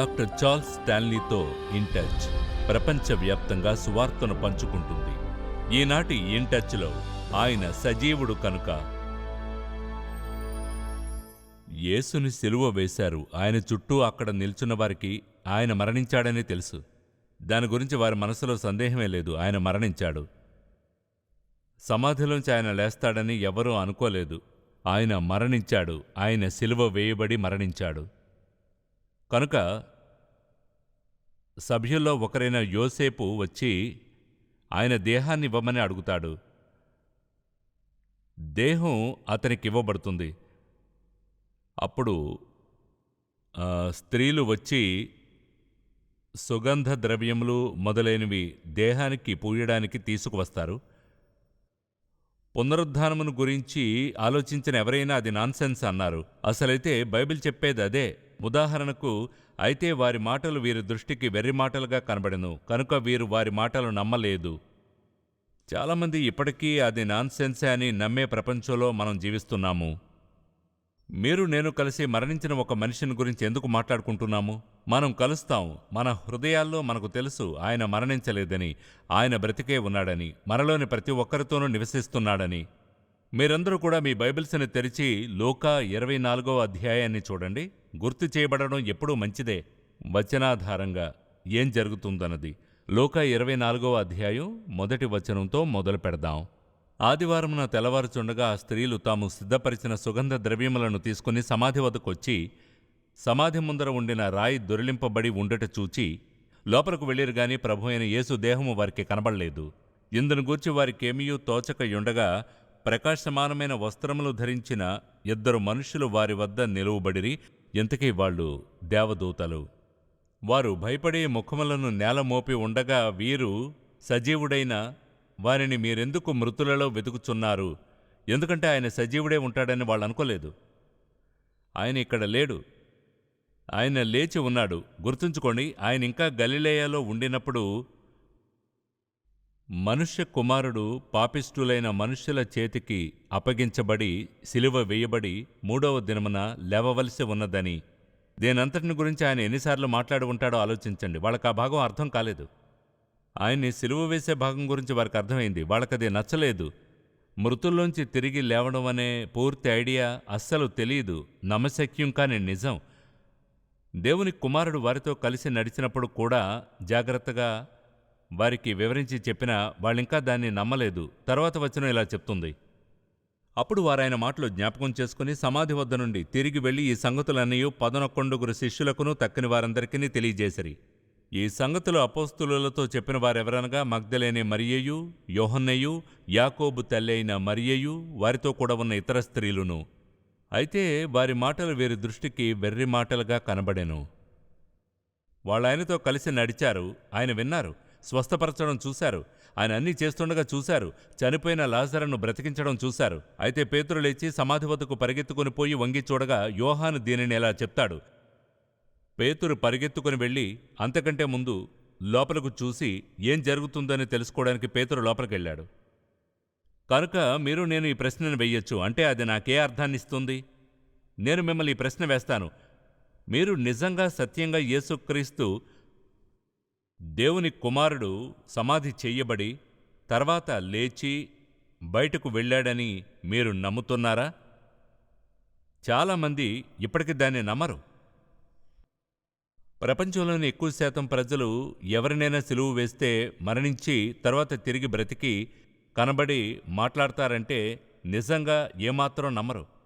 Doctor Charles స్టాన్లీతో in touch. ప్రపంచవ్యాప్తంగా సువార్తను పంచుకుంటుంది. ఈనాటి ఇన్ టచ్లో ఆయన సజీవుడు కనుక. యేసుని సిలువ వేశారు. ఆయన చుట్టూ అక్కడ నిల్చున్న వారికి ఆయన మరణించాడని తెలుసు. దాని గురించి వారి మనసులో సందేహమే లేదు. ఆయన మరణించాడు. సమాధిలోంచి ఆయన లేస్తాడని ఎవరూ అనుకోలేదు. ఆయన మరణించాడు. ఆయన సిలువ వేయబడి మరణించాడు. కనుక సభ్యుల్లో ఒకరైన యోసేపు వచ్చి ఆయన దేహాన్ని ఇవ్వమని అడుగుతాడు. దేహం అతనికి ఇవ్వబడుతుంది. అప్పుడు స్త్రీలు వచ్చి సుగంధ ద్రవ్యములు మొదలైనవి దేహానికి పూయడానికి తీసుకువస్తారు. పునరుద్ధానమును గురించి ఆలోచించిన ఎవరైనా అది నాన్సెన్స్ అన్నారు. అసలైతే బైబిల్ చెప్పేది అదే. ఉదాహరణకు అయితే వారి మాటలు వీరి దృష్టికి వెర్రి మాటలుగా కనబడెను కనుక వీరు వారి మాటలు నమ్మలేదు. చాలామంది ఇప్పటికీ అది నాన్సెన్సే అని నమ్మే ప్రపంచంలో మనం జీవిస్తున్నాము. మీరు నేను కలిసి మరణించిన ఒక మనిషిని గురించి ఎందుకు మాట్లాడుకుంటున్నాము? మనం కలుస్తాం మన హృదయాల్లో మనకు తెలుసు ఆయన మరణించలేదని ఆయన బ్రతికే ఉన్నాడని మనలోని ప్రతి ఒక్కరితోనూ నివసిస్తున్నాడని. మీరందరూ కూడా మీ బైబిల్స్ని తెరిచి లోకా ఇరవై నాలుగో అధ్యాయాన్ని చూడండి. గుర్తు చేయబడడం ఎప్పుడూ మంచిదే. వచనాధారంగా ఏం జరుగుతుందన్నది. లోక ఇరవై నాలుగవ అధ్యాయం మొదటి వచనంతో మొదలు పెడదాం. ఆదివారమున తెల్లవారుచుండగా ఆ స్త్రీలు తాము సిద్ధపరిచిన సుగంధ ద్రవ్యములను తీసుకుని సమాధి వద్దకొచ్చి సమాధి ముందర ఉండిన రాయి దొరిలింపబడి ఉండట చూచి లోపలకు వెళ్ళిరు గాని ప్రభు అయిన యేసు దేహము వారికి కనబడలేదు. ఇందును గూర్చి వారికేమీయూ తోచక యుండగా ప్రకాశమానమైన వస్త్రములు ధరించిన ఇద్దరు మనుషులు వారి వద్ద నిలువబడిరి ఎంతకీ వాళ్ళు దేవదూతలు? వారు భయపడి ముఖములను నేల మోపి ఉండగా వీరు సజీవుడైన వారిని మీరెందుకు మృతులలో వెతుకుచున్నారు? ఎందుకంటే ఆయన సజీవుడే ఉంటాడని వాళ్ళు అనుకోలేదు. ఆయన ఇక్కడ లేడు. ఆయన లేచి ఉన్నాడు. గుర్తుంచుకోండి ఆయన ఇంకా గలిలేయలో ఉండినప్పుడు మనుష్య కుమారుడు పాపిష్ఠులైన మనుష్యుల చేతికి అప్పగించబడి సిలువ వేయబడి మూడవ దినమున లేవవలసి ఉన్నదని. దేనంతటిని గురించి ఆయన ఎన్నిసార్లు మాట్లాడి ఉంటాడో ఆలోచించండి. వాళ్ళకి ఆ భాగం అర్థం కాలేదు. ఆయన్ని సిలువ వేసే భాగం గురించి వారికి అర్థమైంది. వాళ్ళకది నచ్చలేదు. మృతుల్లోంచి తిరిగి లేవడం అనే పూర్తి ఐడియా అస్సలు తెలియదు. నమ్మశక్యం కాని నిజం. దేవుని కుమారుడు వారితో కలిసి నడిచినప్పుడు కూడా జాగ్రత్తగా వారికి వివరించి చెప్పినా వాళ్ళింకా దాన్ని నమ్మలేదు. తర్వాత వచ్చిన ఇలా చెప్తుంది. అప్పుడు వారాయన మాటలు జ్ఞాపకం చేసుకుని సమాధి వద్ద నుండి తిరిగి వెళ్ళి ఈ సంగతులన్నీ పదనొక్కొండుగురు శిష్యులకును తక్కిన వారందరికీ తెలియజేసిరి. ఈ సంగతులు అపోస్తులతో చెప్పిన వారెవరనగా మగ్ధలేని మరియయు యోహన్నయు యాకోబు తల్లి అయిన మరియయు వారితో కూడా ఉన్న ఇతర స్త్రీలును. అయితే వారి మాటలు వీరి దృష్టికి వెర్రి మాటలుగా కనబడెను. వాళ్ళాయనతో కలిసి నడిచారు. ఆయన విన్నారు స్వస్థపరచడం చూశారు. ఆయన అన్నీ చేస్తుండగా చూశారు. చనిపోయిన లాజరను బ్రతికించడం చూశారు. అయితే పేతురు లేచి సమాధి వద్దకు పరిగెత్తుకుని పోయి వంగి చూడగా యోహాను దీనిని ఎలా చెప్తాడు? పేతురు పరిగెత్తుకుని వెళ్ళి అంతకంటే ముందు లోపలకు చూసి ఏం జరుగుతుందని తెలుసుకోవడానికి పేతురు లోపలికెళ్ళాడు. కనుక మీరు నేను ఈ ప్రశ్నను వెయ్యొచ్చు అంటే అది నాకే అర్థాన్ని ఇస్తుంది నేను మిమ్మల్ని ఈ ప్రశ్న వేస్తాను. మీరు నిజంగా సత్యంగా యేసుక్రీస్తు దేవుని కుమారుడు సమాధి చెయ్యబడి తర్వాత లేచి బయటకు వెళ్ళాడని మీరు నమ్ముతున్నారా? చాలామంది ఇప్పటికి దాన్ని నమ్మరు. ప్రపంచంలోని ఎక్కువ శాతం ప్రజలు ఎవరినైనా సిలువు వేస్తే మరణించి తర్వాత తిరిగి బ్రతికి కనబడి మాట్లాడతారంటే నిజంగా ఏమాత్రం నమ్మరు.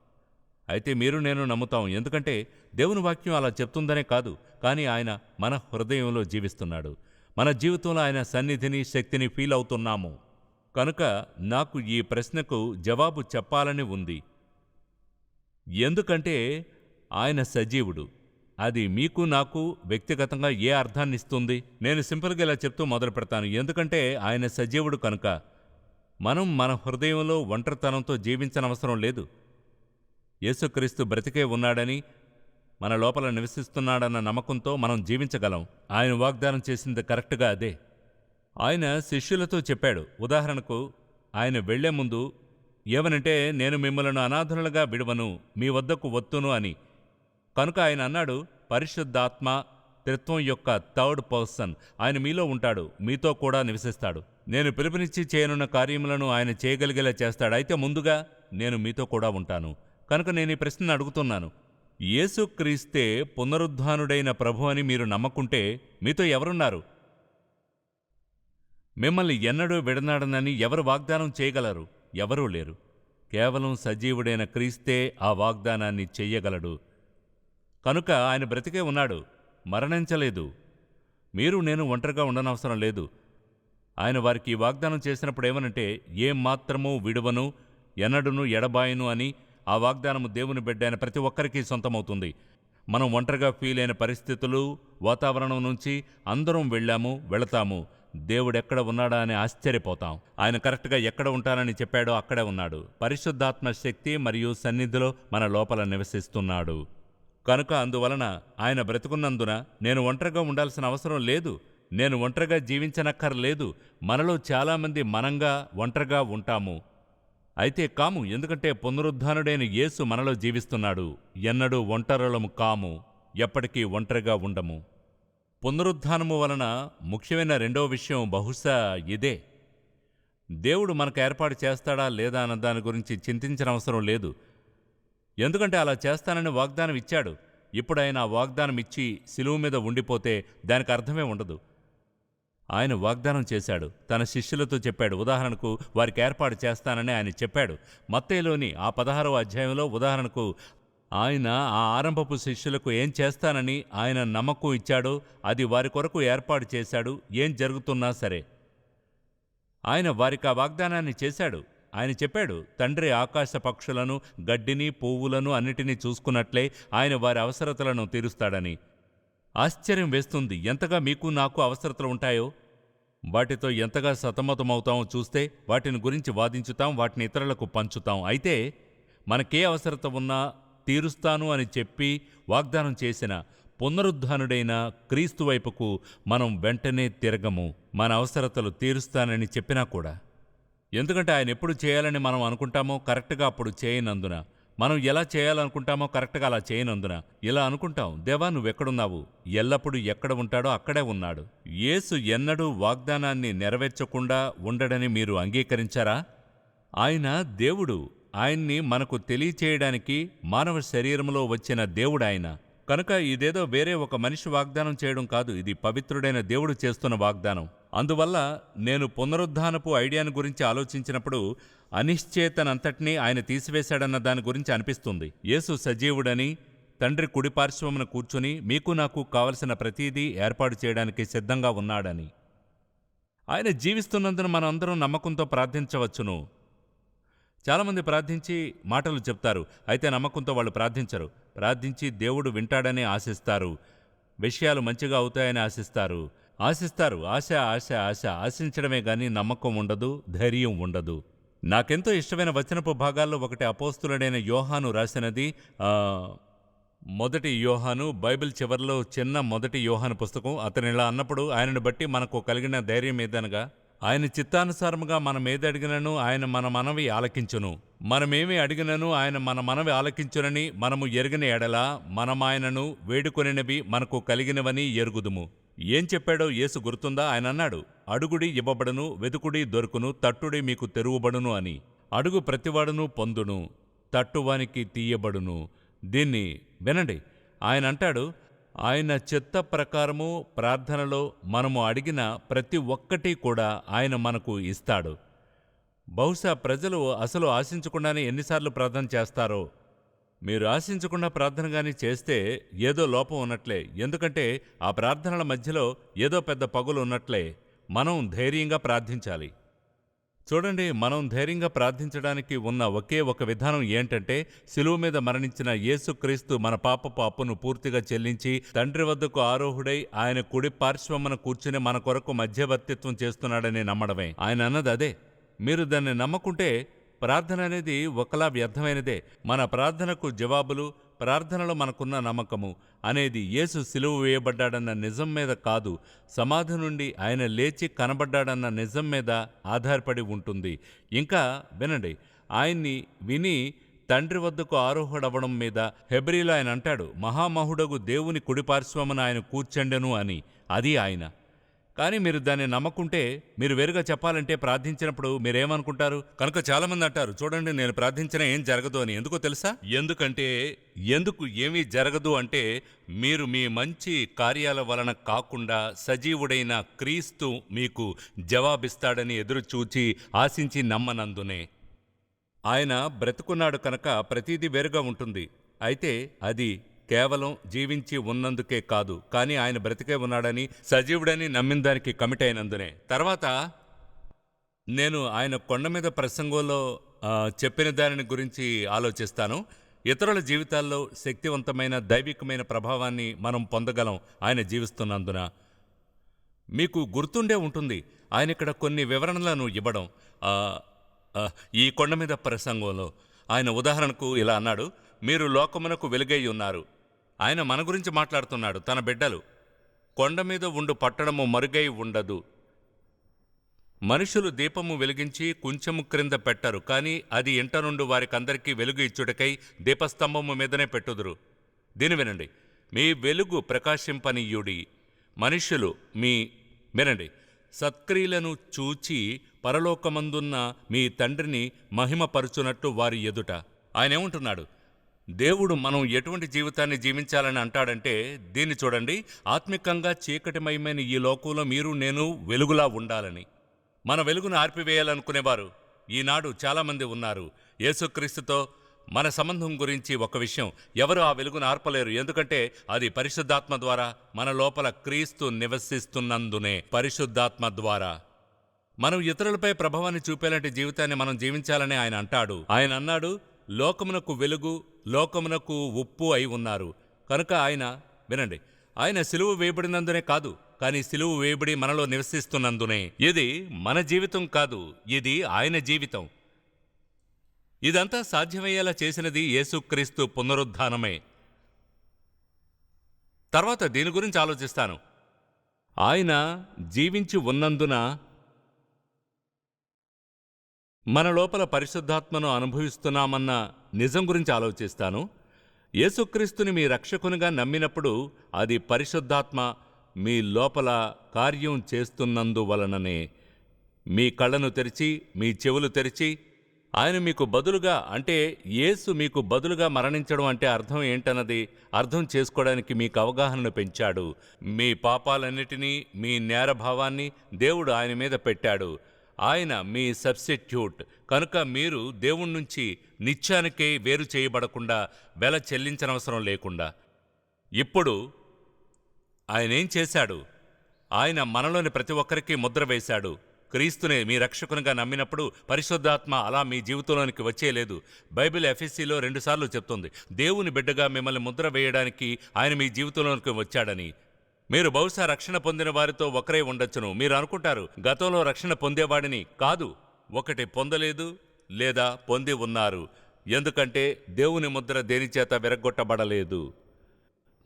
అయితే మీరు నేను నమ్ముతాం. ఎందుకంటే దేవుని వాక్యం అలా చెప్తుందనే కాదు కానీ ఆయన మన హృదయంలో జీవిస్తున్నాడు. మన జీవితంలో ఆయన సన్నిధిని శక్తిని ఫీల్ అవుతున్నాము. కనుక నాకు ఈ ప్రశ్నకు జవాబు చెప్పాలని ఉంది. ఎందుకంటే ఆయన సజీవుడు. అది మీకు నాకు వ్యక్తిగతంగా ఏ అర్థాన్ని ఇస్తుంది? నేను సింపుల్గా ఇలా చెప్తూ మొదలు పెడతాను. ఎందుకంటే ఆయన సజీవుడు కనుక. మనం మన హృదయంలో ఒంటరితనంతో జీవించనవసరం లేదు. యేసుక్రీస్తు బ్రతికే ఉన్నాడని మన లోపల నివసిస్తున్నాడన్న నమ్మకంతో మనం జీవించగలం. ఆయన వాగ్దానం చేసింది కరెక్ట్గా అదే. ఆయన శిష్యులతో చెప్పాడు ఉదాహరణకు ఆయన వెళ్ళే ముందు ఏమనంటే నేను మిమ్మలను అనాథనులుగా విడవను మీ వద్దకు వత్తును అని. కనుక ఆయన అన్నాడు పరిశుద్ధాత్మ త్రిత్వం యొక్క థర్డ్ పర్సన్ ఆయన మీలో ఉంటాడు మీతో కూడా నివసిస్తాడు. నేను పిలుపునిచ్చి చేయనున్న కార్యములను ఆయన చేయగలిగేలా చేస్తాడు. అయితే ముందుగా నేను మీతో కూడా ఉంటాను. కనుక నేను ఈ ప్రశ్నను అడుగుతున్నాను. యేసుక్రీస్తే పునరుద్ధానుడైన ప్రభు అని మీరు నమ్మకుంటే మీతో ఎవరున్నారు? మిమ్మల్ని ఎన్నడూ విడనాడనని ఎవరు వాగ్దానం చేయగలరు? ఎవరూ లేరు. కేవలం సజీవుడైన క్రీస్తే ఆ వాగ్దానాన్ని చెయ్యగలడు. కనుక ఆయన బ్రతికే ఉన్నాడు. మరణించలేదు. మీరు నేను ఒంటరిగా ఉండనవసరం లేదు. ఆయన వారికి ఈ వాగ్దానం చేసినప్పుడు ఏమనంటే ఏం మాత్రమూ విడువను ఎన్నడును ఎడబాయను అని ఆ వాగ్దానము దేవుని బిడ్డ అయిన ప్రతి ఒక్కరికి సొంతమవుతుంది. మనం ఒంటరిగా ఫీల్ అయిన పరిస్థితులు వాతావరణం నుంచి అందరం వెళ్ళాము వెళతాము. దేవుడెక్కడ ఉన్నాడా అని ఆశ్చర్యపోతాం. ఆయన కరెక్ట్గా ఎక్కడ ఉంటానని చెప్పాడో అక్కడే ఉన్నాడు. పరిశుద్ధాత్మ శక్తి మరియు సన్నిధిలో మన లోపల నివసిస్తున్నాడు. కనుక అందువలన ఆయన బ్రతుకున్నందున నేను ఒంటరిగా ఉండాల్సిన అవసరం లేదు. నేను ఒంటరిగా జీవించనక్కర్లేదు. మనలో చాలామంది మనంగా ఒంటరిగా ఉంటాము. అయితే కాము ఎందుకంటే పునరుద్ధానుడైన యేసు మనలో జీవిస్తున్నాడు. ఎన్నడూ ఒంటరులము కాము ఎప్పటికీ ఒంటరిగా ఉండము. పునరుద్ధానము వలన ముఖ్యమైన రెండవ విషయం బహుశా ఇదే. దేవుడు మనకు ఏర్పాటు చేస్తాడా లేదా అన్న దాని గురించి చింతించిన అవసరం లేదు. ఎందుకంటే అలా చేస్తానని వాగ్దానం ఇచ్చాడు ఇప్పుడు ఆయన ఆ వాగ్దానం ఇచ్చి సిలువు మీద ఉండిపోతే దానికి అర్థమే ఉండదు. ఆయన వాగ్దానం చేశాడు. తన శిష్యులతో చెప్పాడు ఉదాహరణకు వారికి ఏర్పాటు చేస్తానని ఆయన చెప్పాడు. మత్తేలోని ఆ పదహారవ అధ్యాయంలో ఉదాహరణకు ఆయన ఆ ఆరంభపు శిష్యులకు ఏం చేస్తానని ఆయన నమ్మకం ఇచ్చాడో అది వారి కొరకు ఏర్పాటు చేశాడు ఏం జరుగుతున్నా సరే. ఆయన వారికి ఆ వాగ్దానాన్ని చేశాడు. ఆయన చెప్పాడు తండ్రి ఆకాశ పక్షులను గడ్డిని పువ్వులను అన్నిటినీ చూసుకున్నట్లే ఆయన వారి అవసరతలను తీరుస్తాడని. ఆశ్చర్యం వేస్తుంది. ఎంతగా మీకు నాకు అవసరతలు ఉంటాయో? వాటితో ఎంతగా సతమతమవుతామో చూస్తే వాటిని గురించి వాదించుతాం వాటిని ఇతరులకు పంచుతాం. అయితే మనకే అవసరత ఉన్నా తీరుస్తాను అని చెప్పి వాగ్దానం చేసిన పునరుద్ధానుడైన క్రీస్తు వైపుకు మనం వెంటనే తిరగము. మన అవసరతలు తీరుస్తానని చెప్పినా కూడా. ఎందుకంటే ఆయన ఎప్పుడు చేయాలని మనం అనుకుంటామో కరెక్ట్గా అప్పుడు చేయనందున. మనం ఎలా చేయాలనుకుంటామో కరెక్ట్గా అలా చేయనందున ఇలా అనుకుంటాం దేవా నువ్వెక్కడున్నావు? ఎల్లప్పుడూ ఎక్కడ ఉంటాడో అక్కడే ఉన్నాడు. యేసు ఎన్నడూ వాగ్దానాన్ని నెరవేర్చకుండా ఉండడని మీరు అంగీకరించారా? ఆయన దేవుడు. ఆయన్ని మనకు తెలియచేయడానికి మానవ శరీరంలో వచ్చిన దేవుడు ఆయన. కనుక ఇదేదో వేరే ఒక మనిషి వాగ్దానం చేయడం కాదు ఇది పవిత్రుడైన దేవుడు చేస్తున్న వాగ్దానం. అందువల్ల నేను పునరుద్ధానపు ఐడియాను గురించి ఆలోచించినప్పుడు అనిశ్చేతనంతటినీ ఆయన తీసివేశాడన్న దాని గురించి అనిపిస్తుంది. యేసు సజీవుడని తండ్రి కుడిపార్శ్వమున కూర్చుని మీకు నాకు కావలసిన ప్రతీదీ ఏర్పాటు చేయడానికి సిద్ధంగా ఉన్నాడని. ఆయన జీవిస్తున్నందున మనందరం నమ్మకంతో ప్రార్థించవచ్చును. చాలామంది ప్రార్థించి మాటలు చెప్తారు. అయితే నమ్మకంతో వాళ్ళు ప్రార్థించరు. ప్రార్థించి దేవుడు వింటాడని ఆశిస్తారు. విషయాలు మంచిగా అవుతాయని ఆశిస్తారు. ఆశిస్తారు. ఆశ ఆశ ఆశ. ఆశించడమే కానీ నమ్మకం ఉండదు ధైర్యం ఉండదు. నాకెంతో ఇష్టమైన వచనపు భాగాల్లో ఒకటి అపోస్తులుడైన యోహాను రాసినది. మొదటి యోహాను బైబిల్ చివరిలో చిన్న మొదటి యోహాను పుస్తకం. అతను ఇలా అన్నప్పుడు ఆయనను బట్టి మనకు కలిగిన ధైర్యం ఏదనగా? ఆయన చిత్తానుసారముగా మనం అడిగినను ఆయన మన మనవి ఆలకించును. మనమేమి అడిగినను ఆయన మన మనవి ఆలకించునని మనము ఎరిగిన ఎడల మనమాయనను వేడుకొనినవి మనకు కలిగినవని ఎరుగుదుము. ఏం చెప్పాడో యేసు గుర్తుందా? ఆయన అన్నాడు అడుగుడి ఇవ్వబడును వెతుకుడి దొరుకును తట్టుడి మీకు తెరువబడును అని. అడుగు ప్రతివాడును పొందును తట్టువానికి తీయబడును. దీన్ని వినండి. ఆయన అంటాడు ఆయన చిత్త ప్రకారము ప్రార్థనలో మనము అడిగిన ప్రతి ఒక్కటి కూడా ఆయన మనకు ఇస్తాడు. బహుశా ప్రజలు అసలు ఆశించకుండానే ఎన్నిసార్లు ప్రార్థన చేస్తారో. మీరు ఆశించకుండా ప్రార్థన కానీ చేస్తే ఏదో లోపం ఉన్నట్లే. ఎందుకంటే ఆ ప్రార్థనల మధ్యలో ఏదో పెద్ద పగులు ఉన్నట్లే. మనం ధైర్యంగా ప్రార్థించాలి. చూడండి మనం ధైర్యంగా ప్రార్థించడానికి ఉన్న ఒకే ఒక విధానం ఏంటంటే శిలువ మీద మరణించిన యేసుక్రీస్తు మన పాపపు అప్పును పూర్తిగా చెల్లించి తండ్రి వద్దకు ఆరోహుడై ఆయన కుడి పార్శ్వమున కూర్చుని మన కొరకు మధ్యవర్తిత్వం చేస్తున్నాడని నమ్మడమే. ఆయన అన్నది అదే. మీరు దాన్ని నమ్మకుంటే ప్రార్థన అనేది ఒకలా వ్యర్థమైనదే. మన ప్రార్థనకు జవాబులు ప్రార్థనలో మనకున్న నమ్మకము అనేది యేసు సిలువ వేయబడ్డాడన్న నిజం మీద కాదు సమాధి నుండి ఆయన లేచి కనబడ్డాడన్న నిజం మీద ఆధారపడి ఉంటుంది. ఇంకా వినండి ఆయన్ని విని తండ్రి వద్దకు ఆరోహుడవడం మీద హెబ్రిలో ఆయన అంటాడు మహామహుడగు దేవుని కుడిపార్శ్వమున ఆయన కూర్చండెను అని. అది ఆయన. కానీ మీరు దాన్ని నమ్మకుంటే మీరు వేరుగా చెప్పాలంటే ప్రార్థించినప్పుడు మీరేమనుకుంటారు? కనుక చాలామంది అంటారు చూడండి నేను ప్రార్థించినా ఏం జరగదు అని. ఎందుకో తెలుసా? ఎందుకంటే ఎందుకు ఏమీ జరగదు అంటే మీరు మీ మంచి కార్యాల వలన కాకుండా సజీవుడైన క్రీస్తు మీకు జవాబిస్తాడని ఎదురుచూచి ఆశించి నమ్మనందునే. ఆయన బ్రతుకున్నాడు కనుక ప్రతిదీ వేరుగా ఉంటుంది. అయితే అది కేవలం జీవించి ఉన్నందుకే కాదు కానీ ఆయన బ్రతికే ఉన్నాడని సజీవుడని నమ్మిన దానికి కమిట్ అయినందునే. తర్వాత నేను ఆయన కొండ మీద ప్రసంగంలో చెప్పిన దానిని గురించి ఆలోచిస్తాను. ఇతరుల జీవితాల్లో శక్తివంతమైన దైవికమైన ప్రభావాన్ని మనం పొందగలం ఆయన జీవిస్తున్నందున. మీకు గుర్తుండే ఉంటుంది ఆయన ఇక్కడ కొన్ని వివరణలను ఇవ్వడం. ఈ కొండ మీద ప్రసంగంలో ఆయన ఉదాహరణకు ఇలా అన్నాడు మీరు లోకమునకు వెలుగై ఉన్నారు. ఆయన మన గురించి మాట్లాడుతున్నాడు తన బిడ్డలు. కొండ మీద ఉండు పట్టణము మరుగై ఉండదు. మనుషులు దీపము వెలిగించి కుంచెము క్రింద పెట్టరు కానీ అది ఇంట నుండి వారికందరికీ వెలుగు ఇచ్చుటకై దీపస్తంభము మీదనే పెట్టుదురు. దీని వినండి మీ వెలుగు ప్రకాశింపనీయుడి. మనుష్యులు మీ వినండి సత్క్రియలను చూచి పరలోకమందున్న మీ తండ్రిని మహిమపరుచునట్టు వారి ఎదుట. ఆయన ఏమంటున్నాడు? దేవుడు మనం ఎటువంటి జీవితాన్ని జీవించాలని అంటాడంటే దీన్ని చూడండి ఆత్మికంగా చీకటిమయమైన ఈ లోకంలో మీరు నేను వెలుగులా ఉండాలని. మన వెలుగును ఆర్పివేయాలనుకునేవారు. ఈనాడు చాలామంది ఉన్నారు. యేసుక్రీస్తుతో మన సంబంధం గురించి ఒక విషయం. ఎవరు ఆ వెలుగును ఆర్పలేరు? ఎందుకంటే అది పరిశుద్ధాత్మ ద్వారా మన లోపల క్రీస్తు నివసిస్తున్నందునే. పరిశుద్ధాత్మ ద్వారా. మనం ఇతరులపై ప్రభావాన్ని చూపేలాంటి జీవితాన్ని మనం జీవించాలని ఆయన అంటాడు. ఆయన అన్నాడు లోకమునకు వెలుగు లోకమునకు ఉప్పు అయి ఉన్నారు. కనుక ఆయన వినండి ఆయన సిలువు వేయబడినందునే కాదు కానీ సిలువు వేయబడి మనలో నివసిస్తున్నందునే. ఇది మన జీవితం కాదు ఇది ఆయన జీవితం. ఇదంతా సాధ్యమయ్యేలా చేసినది యేసుక్రీస్తు పునరుద్ధానమే. తర్వాత దీని గురించి ఆలోచిస్తాను. ఆయన జీవించి ఉన్నందున మన లోపల పరిశుద్ధాత్మను అనుభవిస్తున్నామన్న నిజం గురించి ఆలోచిస్తాను. యేసుక్రీస్తుని మీ రక్షకునిగా నమ్మినప్పుడు అది పరిశుద్ధాత్మ మీ లోపల కార్యం చేస్తున్నందువలననే. మీ కళ్ళను తెరిచి మీ చెవులు తెరిచి ఆయన మీకు బదులుగా అంటే యేసు మీకు బదులుగా మరణించడం అంటే అర్థం ఏంటన్నది అర్థం చేసుకోవడానికి మీకు అవగాహనను పెంచాడు. మీ పాపాలన్నిటినీ మీ నేరభావాన్ని దేవుడు ఆయన మీద పెట్టాడు. ఆయన మీ సబ్స్టిట్యూట్. కనుక మీరు దేవుడి నుంచి నిత్యానికే వేరు చేయబడకుండా వెల చెల్లించనవసరం లేకుండా. ఇప్పుడు ఆయన ఏం చేశాడు? ఆయన మనలోని ప్రతి ఒక్కరికి ముద్ర వేశాడు. క్రీస్తునే మీ రక్షకునిగా నమ్మినప్పుడు పరిశుద్ధాత్మ అలా మీ జీవితంలోనికి వచ్చేయలేదు బైబిల్ ఎఫ్ఎస్సిలో రెండుసార్లు చెప్తుంది దేవుని బిడ్డగా మిమ్మల్ని ముద్ర వేయడానికి ఆయన మీ జీవితంలోనికి వచ్చాడని. మీరు బహుశా రక్షణ పొందిన వారితో ఒకరే ఉండొచ్చును. మీరు అనుకుంటారు గతంలో రక్షణ పొందేవాడిని కాదు ఒకటి పొందలేదు లేదా పొంది ఉన్నారు. ఎందుకంటే దేవుని ముద్ర దేనిచేత విరగొట్టబడలేదు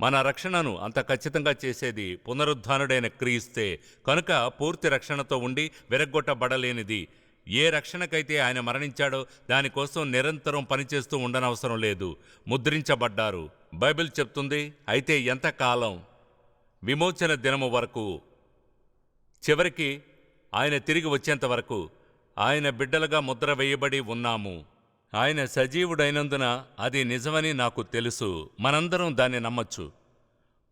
మన రక్షణను అంత ఖచ్చితంగా చేసేది పునరుద్ధానుడైన క్రీస్తే. కనుక పూర్తి రక్షణతో ఉండి విరగ్గొట్టబడలేనిది. ఏ రక్షణకైతే ఆయన మరణించాడో దానికోసం నిరంతరం పనిచేస్తూ ఉండనవసరం లేదు. ముద్రించబడ్డారు. బైబిల్ చెప్తుంది అయితే ఎంతకాలం? విమోచన దినము వరకు చివరికి ఆయన తిరిగి వచ్చేంత వరకు ఆయన బిడ్డలుగా ముద్ర వేయబడి ఉన్నాము. ఆయన సజీవుడైనందున అది నిజమని నాకు తెలుసు. మనందరం దాన్ని నమ్మొచ్చు.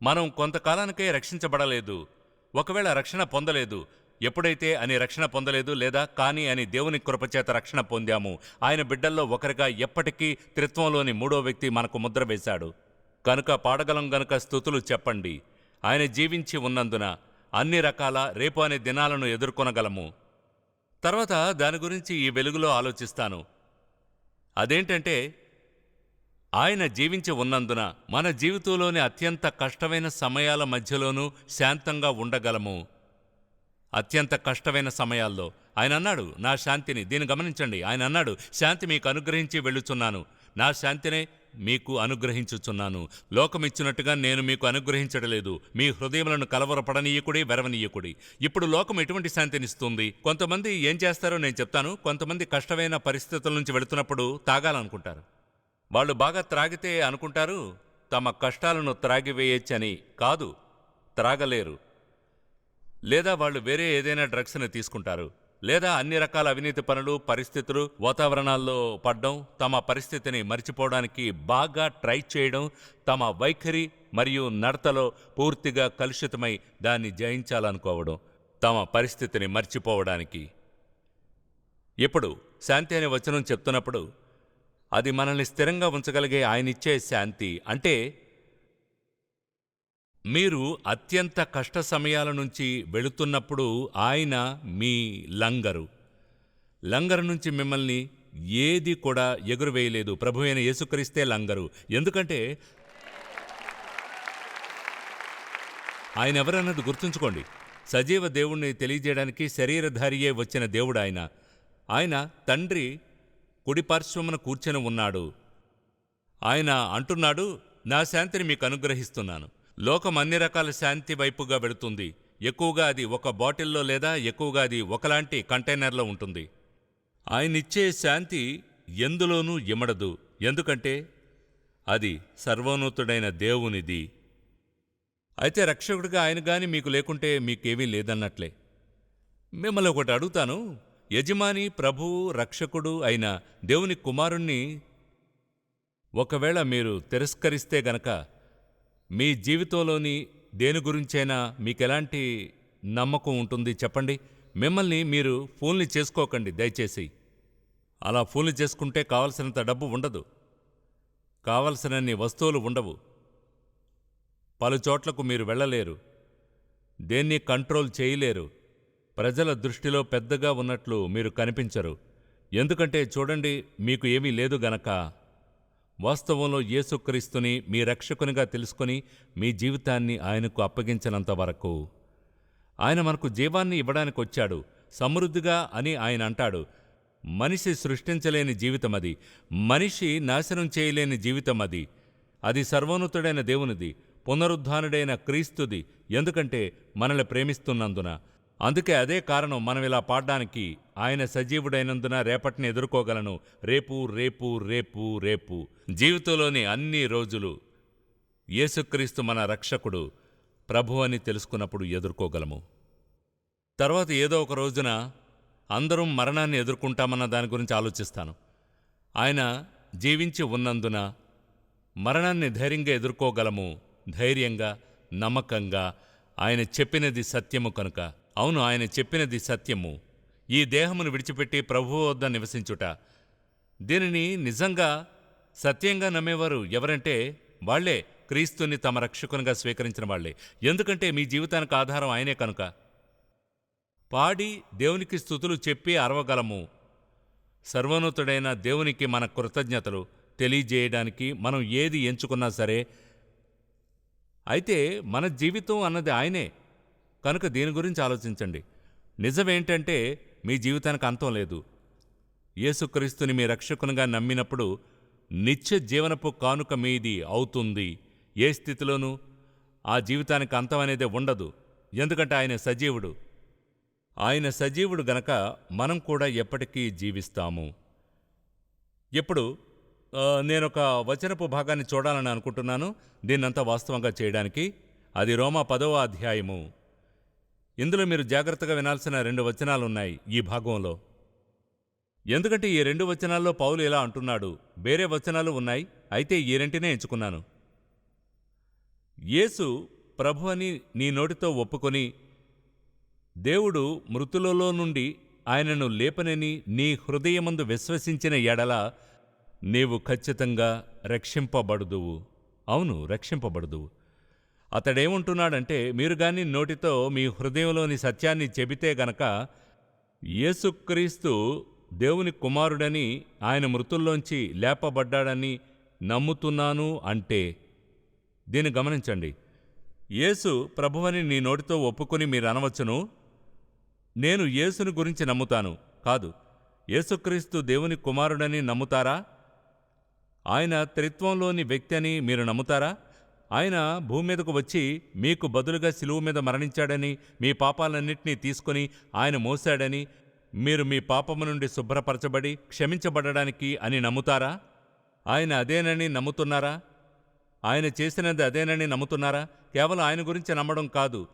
మనం కొంతకాలానికే రక్షించబడలేదు. ఒకవేళ రక్షణ పొందలేదు. ఎప్పుడైతే అని రక్షణ పొందలేదు లేదా కానీ అని దేవుని కృపచేత రక్షణ పొందాము. ఆయన బిడ్డల్లో ఒకరిగా ఎప్పటికీ త్రిత్వంలోని మూడో వ్యక్తి మనకు ముద్ర వేశాడు. కనుక పాడగలం గనుక స్థుతులు చెప్పండి. ఆయన జీవించి ఉన్నందున అన్ని రకాల రేపు అనే దినాలను ఎదుర్కొనగలము. తర్వాత దాని గురించి ఈ వెలుగులో ఆలోచిస్తాను. అదేంటంటే ఆయన జీవించి ఉన్నందున మన జీవితంలోని అత్యంత కష్టమైన సమయాల మధ్యలోనూ శాంతంగా ఉండగలము. అత్యంత కష్టమైన సమయాల్లో ఆయన అన్నాడు నా శాంతిని దీన్ని గమనించండి. ఆయన అన్నాడు శాంతి మీకు అనుగ్రహించి వెళ్ళుచున్నాను. నా శాంతినే మీకు అనుగ్రహించుచున్నాను. లోకమిచ్చినట్టుగా నేను మీకు అనుగ్రహించడలేదు. మీ హృదయములను కలవరపడనీయకుడి వెరవనీయకుడి. ఇప్పుడు లోకం ఎటువంటి శాంతినిస్తుంది? కొంతమంది ఏం చేస్తారో నేను చెప్తాను. కొంతమంది కష్టమైన పరిస్థితుల నుంచి వెళుతున్నప్పుడు తాగాలనుకుంటారు. వాళ్ళు బాగా త్రాగితే అనుకుంటారు. తమ కష్టాలను త్రాగివేయచ్చని కాదు. త్రాగలేరు. లేదా వాళ్ళు వేరే ఏదైనా డ్రగ్స్ని తీసుకుంటారు. లేదా అన్ని రకాల అవినీతి పనులు పరిస్థితులు వాతావరణాల్లో పడ్డం తమ పరిస్థితిని మర్చిపోవడానికి బాగా ట్రై చేయడం తమ వైఖరి మరియు నడతలో పూర్తిగా కలుషితమై దాన్ని జయించాలనుకోవడం తమ పరిస్థితిని మర్చిపోవడానికి. ఇప్పుడు శాంతి అనే వచనం చెప్తున్నప్పుడు అది మనల్ని స్థిరంగా ఉంచగలిగే ఆయనిచ్చే శాంతి అంటే మీరు అత్యంత కష్ట సమయాల నుంచి వెళుతున్నప్పుడు ఆయన మీ లంగరు. లంగరు నుంచి మిమ్మల్ని ఏది కూడా ఎగురువేయలేదు. ప్రభు అయిన యేసుక్రీస్తే లంగరు. ఎందుకంటే ఆయన ఎవరన్నది గుర్తుంచుకోండి. సజీవ దేవుణ్ణి తెలియజేయడానికి శరీరధారియే వచ్చిన దేవుడు ఆయన. ఆయన తండ్రి కుడిపార్శ్వమున కూర్చొని ఉన్నాడు. ఆయన అంటున్నాడు నా శాంతిని మీకు అనుగ్రహిస్తున్నాను. లోకం అన్ని రకాల శాంతి వైపుగా వెళుతుంది. ఎక్కువగా అది ఒక బాటిల్లో లేదా ఎక్కువగా అది ఒకలాంటి కంటైనర్లో ఉంటుంది. ఆయనిచ్చే శాంతి ఎందులోనూ ఇమడదు ఎందుకంటే అది సర్వోన్నతుడైన దేవునిది. అయితే రక్షకుడిగా ఆయన గాని మీకు లేకుంటే మీకేమీ లేదన్నట్లే. మిమ్మల్ని ఒకటి అడుగుతాను. యజమాని ప్రభువు రక్షకుడు అయిన దేవుని కుమారుణ్ణి ఒకవేళ మీరు తిరస్కరిస్తే గనక మీ జీవితంలోని దేని గురించైనా మీకెలాంటి నమ్మకం ఉంటుంది చెప్పండి. మిమ్మల్ని మీరు ఫోన్లు చేసుకోకండి దయచేసి. అలా ఫోన్లు చేసుకుంటే కావలసినంత డబ్బు ఉండదు. కావలసినన్ని వస్తువులు ఉండవు. పలు చోట్లకు మీరు వెళ్ళలేరు. దేన్ని కంట్రోల్ చేయలేరు. ప్రజల దృష్టిలో పెద్దగా ఉన్నట్లు మీరు కనిపించరు. ఎందుకంటే చూడండి మీకు ఏమీ లేదు గనక. వాస్తవంలో యేసుక్రీస్తుని మీ రక్షకునిగా తెలుసుకొని మీ జీవితాన్ని ఆయనకు అప్పగించినంత వరకు. ఆయన మనకు జీవాన్ని ఇవ్వడానికి వచ్చాడు. సమృద్ధిగా అని ఆయన అంటాడు. మనిషి సృష్టించలేని జీవితం అది. మనిషి నాశనం చేయలేని జీవితం అది. అది సర్వోన్నతుడైన దేవునిది పునరుద్ధానుడైన క్రీస్తుది. ఎందుకంటే మనల్ని ప్రేమిస్తున్నందున. అందుకే అదే కారణం మనం ఇలా పాడడానికి ఆయన సజీవుడైనందున రేపటిని ఎదుర్కోగలను. రేపు రేపు రేపు రేపు. జీవితంలోని అన్ని రోజులు యేసుక్రీస్తు మన రక్షకుడు ప్రభు అని తెలుసుకున్నప్పుడు ఎదుర్కోగలము. తర్వాత ఏదో ఒక రోజున అందరం మరణాన్ని ఎదుర్కొంటామన్న దాని గురించి ఆలోచిస్తాను. ఆయన జీవించి ఉన్నందున మరణాన్ని ధైర్యంగా ఎదుర్కోగలము. ధైర్యంగా నమ్మకంగా ఆయన చెప్పినది సత్యము కనుక అవును ఆయన చెప్పినది సత్యము. ఈ దేహమును విడిచిపెట్టి ప్రభువు వద్ద నివసించుట. దీనిని నిజంగా సత్యంగా నమ్మేవారు ఎవరంటే వాళ్ళే క్రీస్తుని తమ రక్షకునిగా స్వీకరించిన వాళ్ళే. ఎందుకంటే మీ జీవితానికి ఆధారం ఆయనే కనుక. పాడి దేవునికి స్థుతులు చెప్పి అరవగలము. సర్వోన్నతుడైన దేవునికి మన కృతజ్ఞతలు తెలియజేయడానికి మనం ఏది ఎంచుకున్నా సరే అయితే మన జీవితం అన్నది ఆయనే. కనుక దీని గురించి ఆలోచించండి. నిజమేంటంటే మీ జీవితానికి అంతం లేదు. యేసుక్రీస్తుని మీ రక్షకునిగా నమ్మినప్పుడు నిత్య జీవనపు కానుక మీది అవుతుంది. ఏ స్థితిలోనూ ఆ జీవితానికి అంతం అనేది ఉండదు. ఎందుకంటే ఆయన సజీవుడు. ఆయన సజీవుడు గనక మనం కూడా ఎప్పటికీ జీవిస్తాము. ఇప్పుడు నేనొక వచనపు భాగాన్ని చూడాలని అనుకుంటున్నాను. దీన్నంతా వాస్తవంగా చేయడానికి. అది రోమా పదవ అధ్యాయము. ఇందులో మీరు జాగ్రత్తగా వినాల్సిన రెండు వచనాలున్నాయి ఈ భాగంలో. ఎందుకంటే ఈ రెండు వచనాల్లో పౌలు ఇలా అంటున్నాడు వేరే వచనాలు ఉన్నాయి అయితే ఈ రెంటినే ఎంచుకున్నాను. యేసు ప్రభు అని నీ నోటితో ఒప్పుకొని దేవుడు మృతులలో నుండి ఆయనను లేపనని నీ హృదయమందు విశ్వసించిన ఎడల నీవు ఖచ్చితంగా రక్షింపబడుదువు. అవును రక్షింపబడుదువు. అతడేమంటున్నాడంటే మీరు గాని నోటితో మీ హృదయంలోని సత్యాన్ని చెబితే గనక యేసుక్రీస్తు దేవుని కుమారుడని ఆయన మృతుల్లోంచి లేపబడ్డాడని నమ్ముతున్నాను అంటే దీన్ని గమనించండి. యేసు ప్రభువని నీ నోటితో ఒప్పుకొని మీరు అనవచ్చును నేను యేసుని గురించి నమ్ముతాను కాదు. యేసుక్రీస్తు దేవుని కుమారుడని నమ్ముతారా? ఆయన త్రిత్వంలోని వ్యక్తి అని మీరు నమ్ముతారా? ఆయన భూమి మీదకు వచ్చి మీకు బదులుగా సిలువు మీద మరణించాడని మీ పాపాలన్నింటినీ తీసుకొని ఆయన మోశాడని మీరు మీ పాపము నుండి శుభ్రపరచబడి క్షమించబడడానికి అని నమ్ముతారా? ఆయన అదేనని నమ్ముతున్నారా? ఆయన చేసినది అదేనని నమ్ముతున్నారా? కేవలం ఆయన గురించి నమ్మడం కాదు.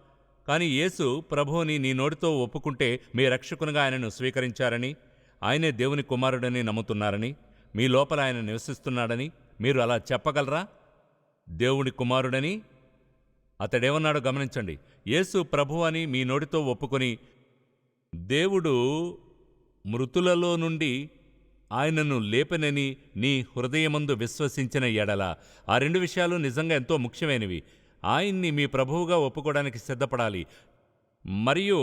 కానీ యేసు ప్రభువుని నీ నోటితో ఒప్పుకుంటే మీ రక్షకునిగా ఆయనను స్వీకరించారని ఆయనే దేవుని కుమారుడని నమ్ముతున్నారని మీ లోపల ఆయన నివసిస్తున్నాడని మీరు అలా చెప్పగలరా? దేవుని కుమారుడని అతడేమన్నాడో గమనించండి. యేసు ప్రభు అని మీ నోటితో ఒప్పుకొని దేవుడు మృతులలో నుండి ఆయనను లేపనని నీ హృదయమందు విశ్వసించిన ఎడల ఆ రెండు విషయాలు నిజంగా ఎంతో ముఖ్యమైనవి. ఆయన్ని మీ ప్రభువుగా ఒప్పుకోవడానికి సిద్ధపడాలి. మరియు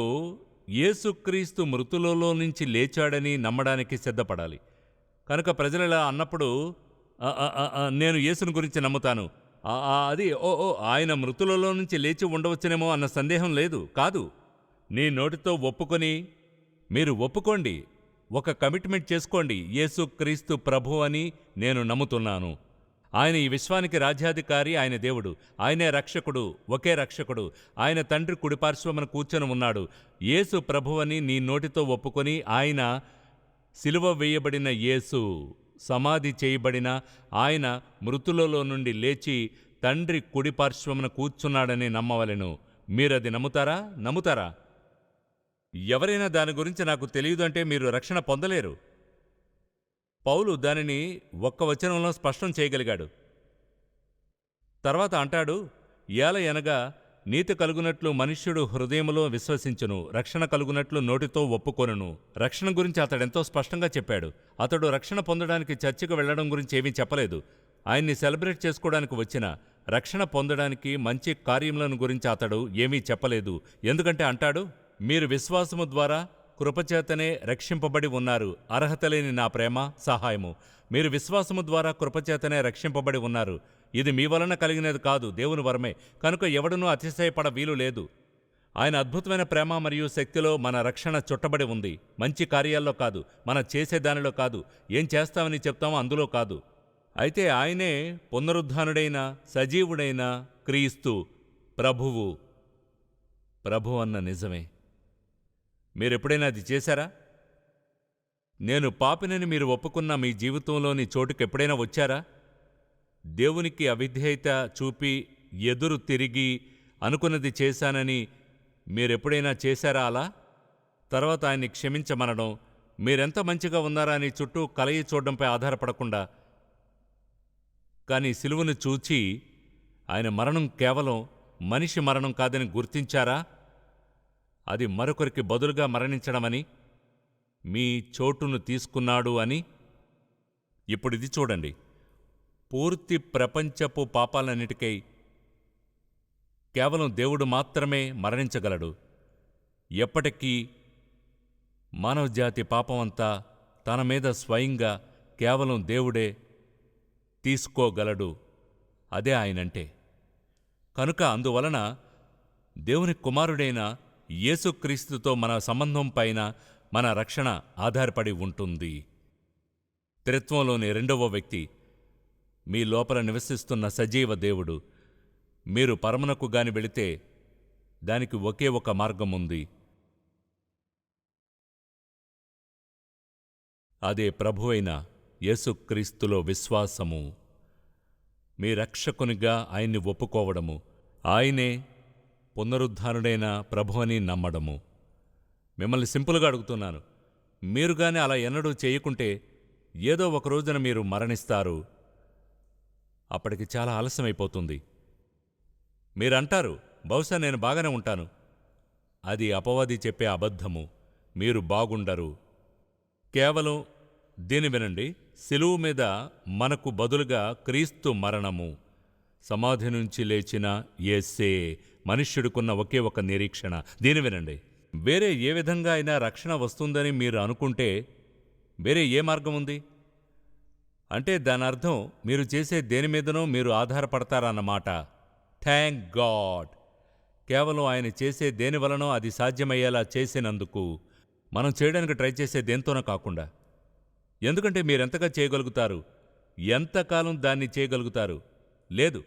యేసుక్రీస్తు మృతులలో నుంచి లేచాడని నమ్మడానికి సిద్ధపడాలి. కనుక ప్రజలు ఇలా అన్నప్పుడు నేను యేసుని గురించి నమ్ముతాను. అది ఓ ఓ ఆయన మృతులలో నుంచి లేచి ఉండవచ్చునేమో అన్న సందేహం లేదు కాదు. నీ నోటితో ఒప్పుకొని మీరు ఒప్పుకోండి ఒక కమిట్మెంట్ చేసుకోండి యేసు క్రీస్తు ప్రభు అని నేను నమ్ముతున్నాను. ఆయన ఈ విశ్వానికి రాజ్యాధికారి ఆయన దేవుడు ఆయనే రక్షకుడు ఒకే రక్షకుడు ఆయన తండ్రి కుడిపార్శ్వమున కూర్చొని ఉన్నాడు. యేసు ప్రభువని నీ నోటితో ఒప్పుకొని ఆయన సిలువ వేయబడిన యేసు సమాధి చేయబడిన ఆయన మృతులలో నుండి లేచి తండ్రి కుడిపార్శ్వమున కూర్చున్నాడని నమ్మవలెను. మీరది నమ్ముతారా? నమ్ముతారా? ఎవరైనా దాని గురించి నాకు తెలియదు అంటే మీరు రక్షణ పొందలేరు. పౌలు దానిని ఒక్క వచనంలో స్పష్టం చేయగలిగాడు. తర్వాత అంటాడు ఏల ఎనగా నీతి కలుగునట్లు మనుష్యుడు హృదయములో విశ్వసించును రక్షణ కలుగునట్లు నోటితో ఒప్పుకొనును. రక్షణ గురించి అతడెంతో స్పష్టంగా చెప్పాడు. అతడు రక్షణ పొందడానికి చర్చికి వెళ్ళడం గురించి ఏమీ చెప్పలేదు. ఆయన్ని సెలబ్రేట్ చేసుకోవడానికి వచ్చిన రక్షణ పొందడానికి మంచి కార్యములను గురించి అతడు ఏమీ చెప్పలేదు. ఎందుకంటే అంటాడు మీరు విశ్వాసము ద్వారా కృపచేతనే రక్షింపబడి ఉన్నారు. అర్హత లేని నా ప్రేమ సహాయము. మీరు విశ్వాసము ద్వారా కృపచేతనే రక్షింపబడి ఉన్నారు. ఇది మీ వలన కలిగినది కాదు దేవుని వరమే. కనుక ఎవడనూ అతిశయపడ వీలు లేదు. ఆయన అద్భుతమైన ప్రేమ మరియు శక్తిలో మన రక్షణ చుట్టబడి ఉంది. మంచి కార్యాల్లో కాదు మన చేసేదానిలో కాదు. ఏం చేస్తామని చెప్తామో అందులో కాదు. అయితే ఆయనే పునరుద్ధానుడైన సజీవుడైన క్రీస్తు ప్రభువు. ప్రభు అన్న నిజమే. మీరెప్పుడైనా అది చేశారా? నేను పాపినని మీరు ఒప్పుకున్న మీ జీవితంలోని చోటుకు ఎప్పుడైనా వచ్చారా? దేవునికి అవిధేయత చూపి ఎదురు తిరిగి అనుకున్నది చేశానని మీరెప్పుడైనా చేశారా అలా? తర్వాత ఆయన్ని క్షమించమనడం మీరెంత మంచిగా ఉన్నారా అని చుట్టూ కలయి చూడడంపై ఆధారపడకుండా. కానీ సిలువను చూచి ఆయన మరణం కేవలం మనిషి మరణం కాదని గుర్తించారా? అది మరొకరికి బదులుగా మరణించడమని మీ చోటును తీసుకున్నాడు అని? ఇప్పుడిది చూడండి. పూర్తి ప్రపంచపు పాపాలన్నిటికై కేవలం దేవుడు మాత్రమే మరణించగలడు. ఎప్పటికీ మానవజాతి పాపమంతా తన మీద స్వయంగా కేవలం దేవుడే తీసుకోగలడు. అదే ఆయనంటే. కనుక అందువలన దేవుని కుమారుడైన యేసుక్రీస్తుతో మన సంబంధం పైన మన రక్షణ ఆధారపడి ఉంటుంది. త్రిత్వంలోని రెండవ వ్యక్తి మీ లోపల నివసిస్తున్న సజీవ దేవుడు. మీరు పరమనకు గాని వెళితే దానికి ఒకే ఒక మార్గం ఉంది అదే ప్రభువైన యేసుక్రీస్తులో విశ్వాసము. మీ రక్షకునిగా ఆయన్ని ఒప్పుకోవడము. ఆయనే పునరుద్ధారుడైన ప్రభువని నమ్మడము. మిమ్మల్ని సింపుల్గా అడుగుతున్నాను. మీరు గాని అలా ఎన్నడూ చేయకుంటే ఏదో ఒక రోజున మీరు మరణిస్తారు. అప్పటికి చాలా ఆలస్యమైపోతుంది. మీరంటారు బహుశా నేను బాగానే ఉంటాను. అది అపవాది చెప్పే అబద్ధము. మీరు బాగుండరు. కేవలం దీని వినండి. శిలువు మీద మనకు బదులుగా క్రీస్తు మరణము సమాధి నుంచి లేచిన ఏసే మనుష్యుడికున్న ఒకే ఒక నిరీక్షణ. దీని వినండి. వేరే ఏ విధంగా అయినా రక్షణ వస్తుందని మీరు అనుకుంటే వేరే ఏ మార్గం ఉంది? అంటే దాని అర్థం మీరు చేసే దేని మీదనో మీరు ఆధారపడతారన్నమాట. థ్యాంక్ గాడ్ కేవలం ఆయన చేసే దేని వలనో అది సాధ్యమయ్యేలా చేసినందుకు మనం చేయడానికి ట్రై చేసే దేంతోనో కాకుండా. ఎందుకంటే మీరెంతగా చేయగలుగుతారు? ఎంతకాలం దాన్ని చేయగలుగుతారు? లేదు.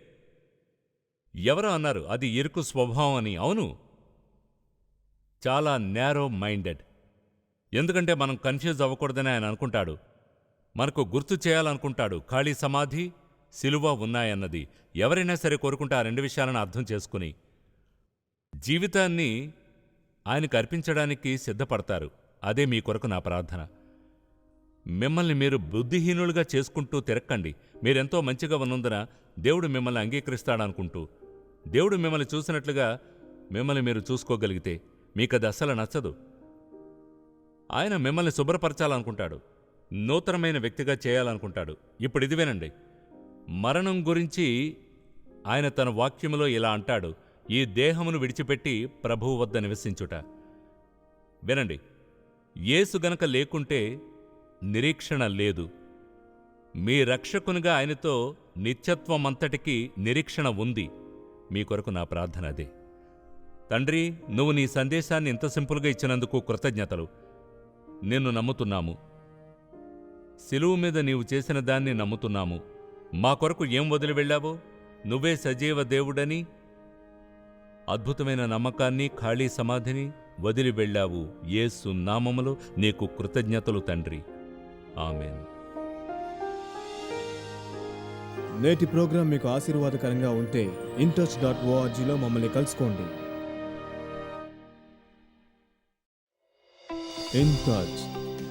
ఎవరో అన్నారు అది ఇరుకు స్వభావం అని. అవును. చాలా నేరో మైండెడ్ ఎందుకంటే మనం కన్ఫ్యూజ్ అవ్వకూడదని ఆయన అనుకుంటాడు. మనకు గుర్తు చేయాలనుకుంటాడు. ఖాళీ సమాధి సిలువ ఉన్నాయన్నది. ఎవరైనా సరే కోరుకుంటే ఆ రెండు విషయాలను అర్థం చేసుకుని జీవితాన్ని ఆయనకు అర్పించడానికి సిద్ధపడతారు. అదే మీ కొరకు నా ప్రార్థన. మిమ్మల్ని మీరు బుద్ధిహీనులుగా చేసుకుంటూ తిరక్కండి. మీరెంతో మంచిగా ఉన్నందున దేవుడు మిమ్మల్ని అంగీకరిస్తాడనుకుంటూ. దేవుడు మిమ్మల్ని చూసినట్లుగా మిమ్మల్ని మీరు చూసుకోగలిగితే మీకది అస్సలు నచ్చదు. ఆయన మిమ్మల్ని శుభ్రపరచాలనుకుంటాడు. నూతనమైన వ్యక్తిగా చేయాలనుకుంటాడు. ఇప్పుడు ఇది వినండి. మరణం గురించి ఆయన తన వాక్యములో ఇలా అంటాడు. ఈ దేహమును విడిచిపెట్టి ప్రభువు వద్ద నివసించుట. వినండి. యేసు గనక లేకుంటే నిరీక్షణ లేదు. మీ రక్షకునిగా ఆయనతో నిత్యత్వమంతటికీ నిరీక్షణ ఉంది. మీ కొరకు నా ప్రార్థన అదే. తండ్రి నువ్వు నీ సందేశాన్ని ఇంత సింపుల్గా ఇచ్చినందుకు కృతజ్ఞతలు. నిన్ను నమ్ముతున్నాము. సిలువు మీద నీవు చేసిన దాన్ని నమ్ముతున్నాము. మా కొరకు ఏం వదిలి వెళ్ళావో? నువ్వే సజీవ దేవుడని అద్భుతమైన నమ్మకాన్ని ఖాళీ సమాధిని వదిలి వెళ్ళావు. ఏసు నామములో నీకు కృతజ్ఞతలు తండ్రి. ఆమెన్. నేటి ప్రోగ్రాం మీకు ఆశీర్వాదకరంగా ఉంటే ఇంటర్చ్ డాట్ ఓఆర్జీలో మమ్మల్ని కలుసుకోండి. In touch